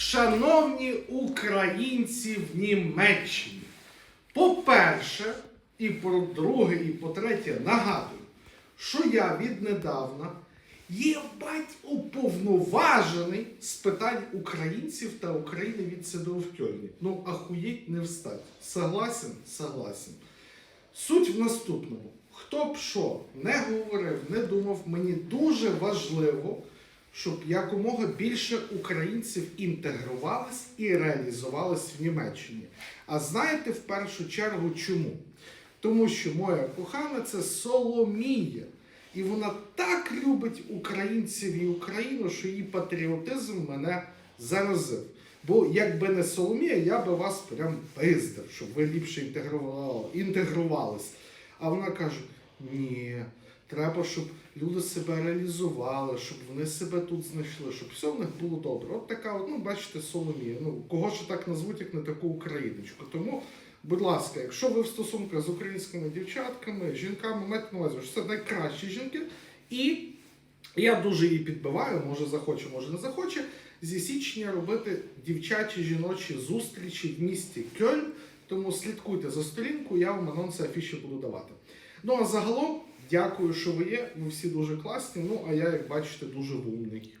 Шановні українці в Німеччині, по-перше, і по-друге, і по-третє, нагадую, що я віднедавна є бать уповноважений з питань українців та України від Кьольні. Ну, ахуєть не встать. Согласен? Согласен. Суть в наступному. Хто б що не говорив, не думав, мені дуже важливо, щоб якомога більше українців інтегрувались і реалізувались в Німеччині. А знаєте в першу чергу чому? Тому що моя кохана це Соломія. І вона так любить українців і Україну, що її патріотизм мене заразив. Бо якби не Соломія, я би вас прям пиздив, щоб ви ліпше інтегрували, інтегрувались. А вона каже: ні, треба, щоб люди себе реалізували, щоб вони себе тут знайшли, щоб все в них було добре. От така, от, ну бачите, Соломія. Ну, кого ж так назвуть, як не таку україночку. Тому, будь ласка, якщо ви в стосунках з українськими дівчатками, жінками, майте на увазі, що це найкращі жінки. І я дуже її підбиваю, може захоче, може не захоче. Зі січня робити дівчачі жіночі зустрічі в місті Кьольн. Тому слідкуйте за сторінкою, я вам анонси афіші буду давати. Ну а загалом, дякую, що ви є. Ви всі дуже класні. Ну а я, як бачите, дуже вумний.